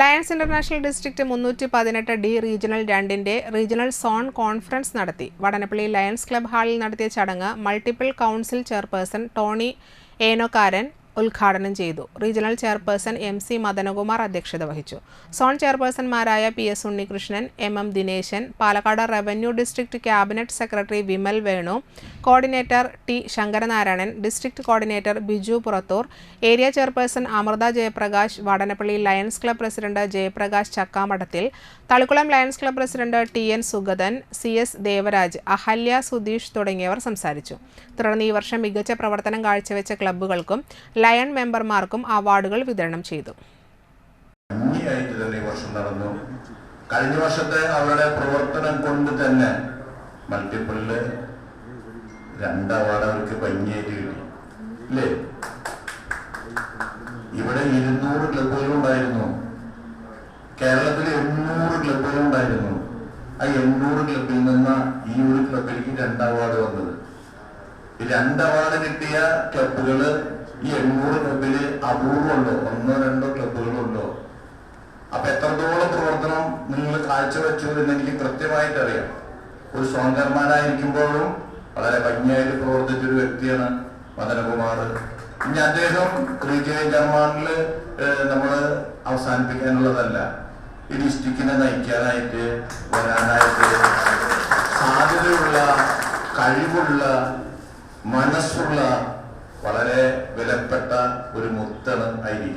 Lions international district മുന്നൂറ്റി പതിനെട്ട് D regional രണ്ടിന്റെ റീജിയണൽ സോൺ കോൺഫറൻസ് നടത്തി. വടനപ്പള്ളി ലയൺസ് ക്ലബ് ഹാളിൽ നടത്തിയ ചടങ്ങ് multiple council chairperson Tony Enokkaran ഉദ്ഘാടനം ചെയ്തു. Regional chairperson M C Madanakumar അധ്യക്ഷത വഹിച്ചു. Zone ചെയർപേഴ്സൺമാരായ P S Unnikrishnan M M Dineshan Palakkad revenue district cabinet secretary Vimal Venu coordinator T Sankaranarayanan district coordinator Biju Purathur area chairperson Amrutha Jayaprakash Vadanappally lions club president Jayaprakash Chakkamadathil Thalikkulam lions club president T N Sugathan C S Devaraj Ahalya Sudheesh തുടങ്ങിയവർ സംസാരിച്ചു. തുടർന്ന് ഈ വർഷം മികച്ച പ്രവർത്തനം കാഴ്ചവെച്ച ക്ലബ്ബുകൾക്കും lion മെമ്പർമാർക്കും അവാർഡുകൾ വിതരണം ചെയ്തു. കഴിഞ്ഞ വർഷത്തെ അവരുടെ പ്രവർത്തനം കൊണ്ട് തന്നെ മൾട്ടിപ്പിളിൽ രണ്ട് അവാർഡ് അവർക്ക് ഭംഗിയായിട്ട് കിട്ടി. അല്ലേ ഇവിടെ ഇരുന്നൂറ് ക്ലബുകൾ ഉണ്ടായിരുന്നു. കേരളത്തിൽ എണ്ണൂറ് ക്ലബുകൾ ഉണ്ടായിരുന്നു. ആ എണ്ണൂറ് ക്ലബിൽ നിന്ന് ഈ ഒരു ക്ലബിലേക്ക് രണ്ട് അവാർഡ് വന്നത്. രണ്ട് അവാർഡ് കിട്ടിയ ക്ലബുകൾ ഈ എണ്ണൂറ് ക്ലബിൽ അപൂർവമുണ്ടോ. ഒന്നോ രണ്ടോ ക്ലബുകളുണ്ടോ അപ്പൊ എത്രത്തോളം പ്രവർത്തനം നിങ്ങൾ കാഴ്ചവെച്ചു എന്ന് എനിക്ക് കൃത്യമായിട്ട് അറിയാം ഒരു സ്വതന്ത്രമാരായിരിക്കുമ്പോഴും വളരെ ഭംഗിയായിട്ട് പ്രവർത്തിച്ച ഒരു വ്യക്തിയാണ് മദനകുമാർ. ഇനി അദ്ദേഹം റീജിയണൽ ജർമാനിൽ നമ്മൾ അവസാനിപ്പിക്കാനുള്ളതല്ല. ഈ ഡിസ്ട്രിക്റ്റിനെ നയിക്കാനായിട്ട് വരാനായിട്ട് സാധ്യതയുള്ള കഴിവുള്ള മനസ്സുള്ള വളരെ വിലപ്പെട്ട ഒരു മുത്താണ് ആയിരിക്കും